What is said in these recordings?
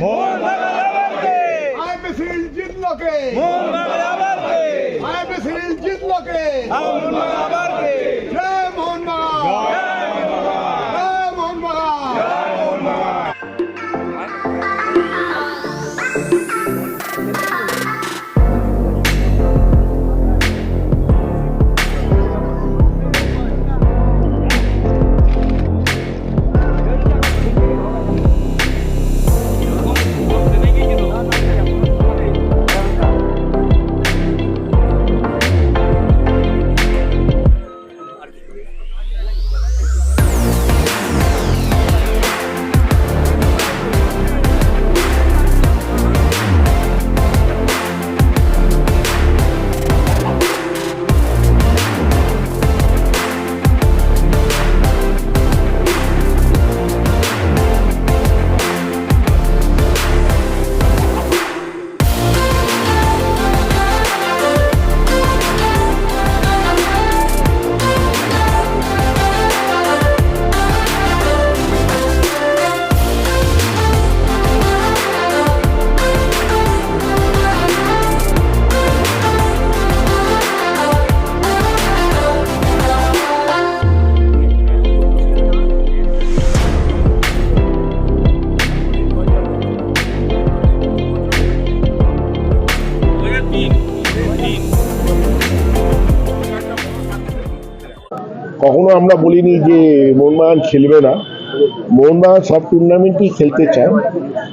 मोहन भागा के आईपीसीएल जितलो के मोहन भागा के आईपीसीएल जितलो के हम भागा কখনো আমরা বলিনি যে মোহনবাগান খেলবে না। মোহনবাগান সব টুর্নামেন্টই খেলতে চায়।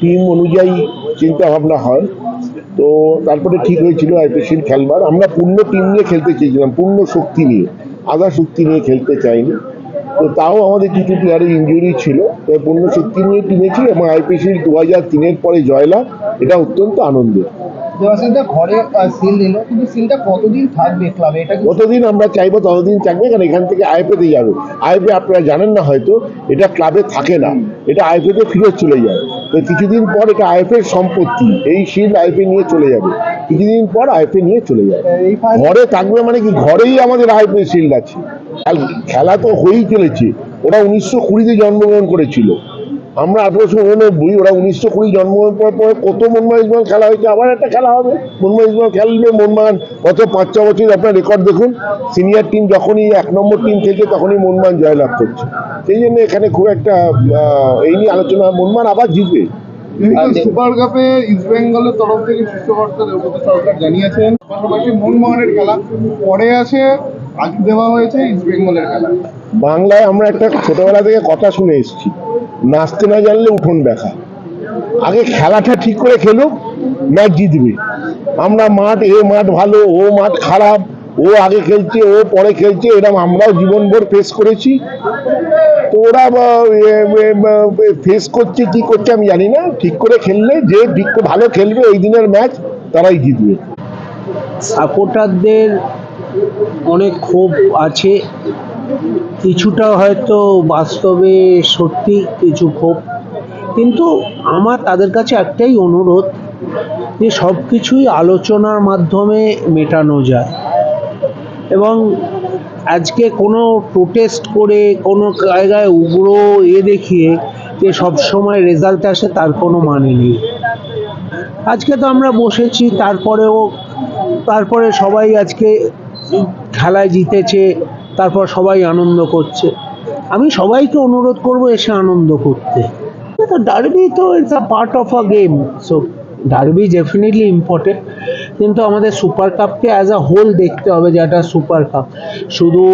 টিম অনুযায়ী চিন্তা ভাবনা হয়। তো তারপরে ঠিক হয়েছিল আইপিসির খেলবার। আমরা পূর্ণ টিম নিয়ে খেলতে চেয়েছিলাম, পূর্ণ শক্তি নিয়ে। আধা শক্তি নিয়ে খেলতে চাইনি। তো তাও আমাদের কিছু প্লেয়ারের ইঞ্জুরি ছিল। তো পূর্ণ শক্তি নিয়ে টিমে ছিল এবং আইপিসির দু হাজার তিনের পরে জয়লাভ। এটা অত্যন্ত আনন্দের। দেবাশিসদা ঘরে সিল দিল কিন্তু সিলটা কতদিন থাকবে ক্লাবে এটা কি আমরা চাইব ততদিন থাকবে? কারণ এখান থেকে আইপিতে যাবে। আইপি আপনারা জানেন না হয়তো এটা ক্লাবে থাকে না। এটা আইপিতে ফিরত চলে যায়। তো কিছুদিন পর এটা আইপির সম্পত্তি। এই শিল্ড আইপি নিয়ে চলে যাবে। কিছুদিন পর আইপি নিয়ে চলে যাবে। ঘরে থাকবে মানে কি? ঘরেই আমাদের আইপি শিল্ড আছে। খেলা তো হয়েই চলেছে। ওরা উনিশশো কুড়িতে জন্মগ্রহণ করেছিল। আমরা আঠারোশো উননব্বই ওরা উনিশশো কুড়ি জন্মগ্রহণ করার পরে কত মনমোহন ইসমাল খেলা হয়েছে? আবার একটা খেলা হবে। মনমোহন ইসমাল খেলবে মনমান গত পাঁচ ছ বছর আপনার রেকর্ড দেখুন। সিনিয়র টিম যখনই এক নম্বর টিম থেকে তখনই মনমান জয়লাভ করছে। সেই জন্য এখানে খুব একটা এই নিয়ে আলোচনা মনমান আবার জিতবে। সুপার কাপে ইস্ট বেঙ্গলের তরফ থেকে সরকার জানিয়েছেন। পাশাপাশি মোহনবাগানের খেলা পরে আছে আজ দেওয়া হয়েছে ইস্ট বেঙ্গলের খেলা। বাংলায় আমরা একটা ছোটবেলা থেকে কথা শুনে এসেছি। নাচতে না জানলে উঠোন দেখা আগে খেলাটা ঠিক করে খেলুক, ম্যাচ জিতবে। আমরা মাঠ, এ মাঠ ভালো, ও মাঠ খারাপ, ও আগে খেলছে, ও পরে খেলছে এরকম আমরাও জীবনভর ফেস করেছি। তো ওরা ফেস করছে, কি করছে আমি জানি না। ঠিক করে খেললে, যে ঠিক ভালো খেলবে ওই দিনের ম্যাচ, তারাই জিতবে। সাপোর্টারদের অনেক ক্ষোভ আছে। কিছুটা হয়তো বাস্তবে সত্যি কিছু ক্ষোভ, কিন্তু আমার তাদের কাছে একটাই অনুরোধ যে সব কিছুই আলোচনার মাধ্যমে মেটানো যায়। এবং আজকে কোনো প্রোটেস্ট করে কোনো জায়গায় উগ্র এ দেখিয়ে যে সব সময় রেজাল্ট আসে তার কোনো মানে নেই। আজকে তো আমরা বসেছি, তারপরেও, তারপরে সবাই আজকে খেলায় জিতেছে তারপর সবাই আনন্দ করছে। আমি সবাইকে অনুরোধ করব এসে আনন্দ করতে। ডার্বি তো it's a part of a game so derby definitely important কিন্তু আমাদের সুপার কাপকে অ্যাজ আ হোল দেখতে হবে যে একটা সুপার কাপ শুধু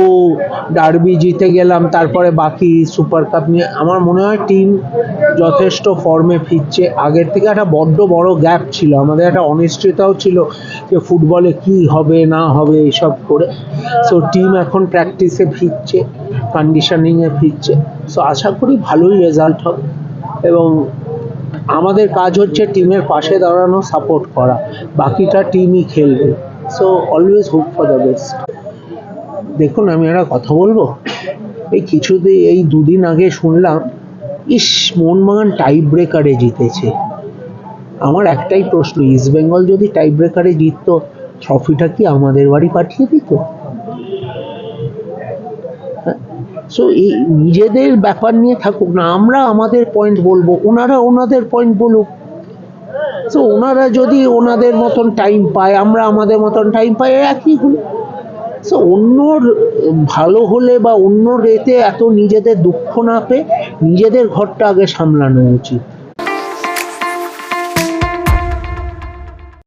ডার্বি জিতে গেলাম, তারপরে বাকি সুপার কাপ নিয়ে আমার মনে হয় টিম যথেষ্ট ফর্মে ফিরছে। আগের থেকে একটা বড্ড বড় গ্যাপ ছিল, আমাদের একটা অনিশ্চয়তাও ছিল যে ফুটবলে কি হবে, না হবে এইসব করে। সো টিম এখন প্র্যাকটিসে ফিরছে কন্ডিশনিংয়ে ফিরছে। সো আশা করি ভালোই রেজাল্ট হবে। এবং আমাদের কাজ হচ্ছে টিমের পাশে দাঁড়ানো সাপোর্ট করা। বাকিটা টিমই খেলবে। So always hope for the best দেখুন, আমি একটা কথা বলব? এই কিছুদিন এই দুদিন আগে শুনলাম, ইস মোহনবাগান টাই ব্রেকারে জিতেছে। আমার একটাই প্রশ্ন ইস্ট বেঙ্গল যদি টাই ব্রেকারে জিততো ট্রফিটা কি আমাদের বাড়ি পাঠিয়ে দিত? সো এই নিজেদের ব্যাপার নিয়ে থাকুক না, আমরা আমাদের পয়েন্ট বলব, ওনারা ওনাদের পয়েন্ট বলুক। তো ওনারা যদি ওনাদের মতন টাইম পায়, আমরা আমাদের মতন টাইম পাই একই হলো? সো অন্যর ভালো হলে বা অন্য রেতে এত নিজেদের দুঃখ না পেয়ে নিজেদের ঘরটা আগে সামলানো উচিত।